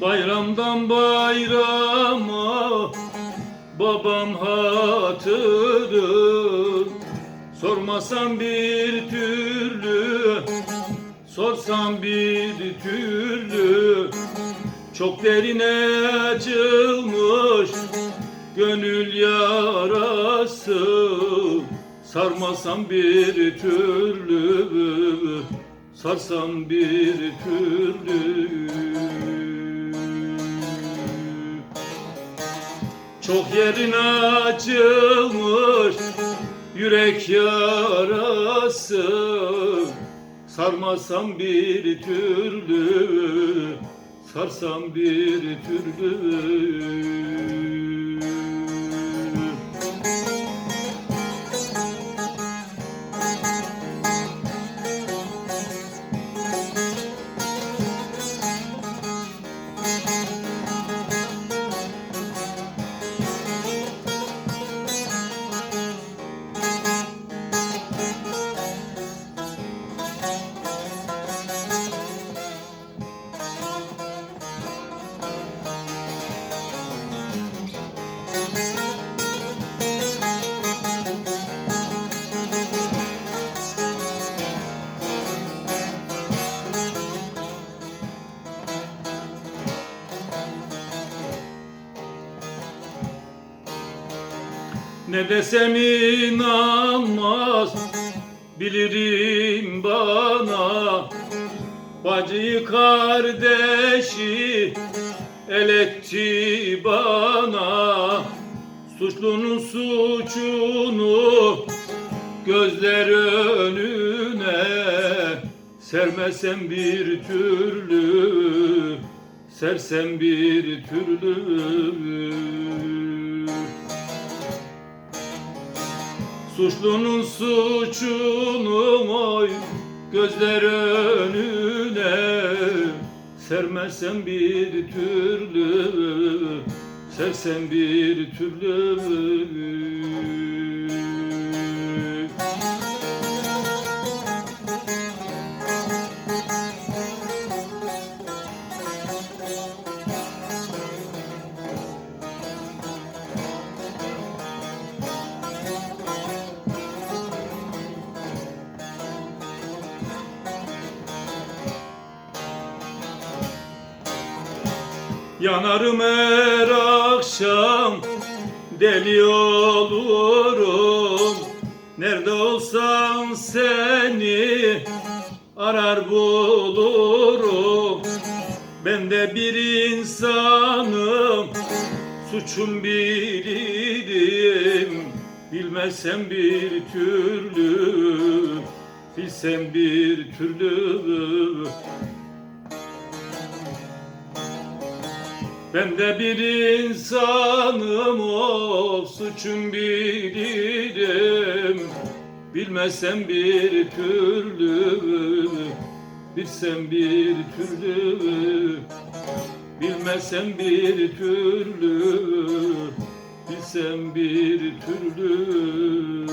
Bayramdan bayrama babam hatırı. Sormasam bir türlü Sorsam bir türlü. Çok derine açılmış Gönül yarası. Sarmasam bir türlü Sarsam bir türlü Çok yerin açılmış Yürek yarası. Sarmasam bir türlü Sarsam bir türlü Ne desem inanmaz Bilirim bana. Bacıyı kardeşi El etti bana. Suçlunun suçunu Gözler önüne Sermesem bir türlü Sersem bir türlü Suçlunun suçunu oy gözler önüne. Sermezsen bir türlü Sersen bir türlü Yanarım her akşam deli olurum. Nerede olsam seni arar bulurum. Ben de bir insanım suçum bilirim Bilmesem bir türlü bilsem bir türlü Ben de bir insanım o suçum bilirim. Bilmesem bir türlü Bilsem bir türlü. Bilmesem bir türlü Bilsem bir türlü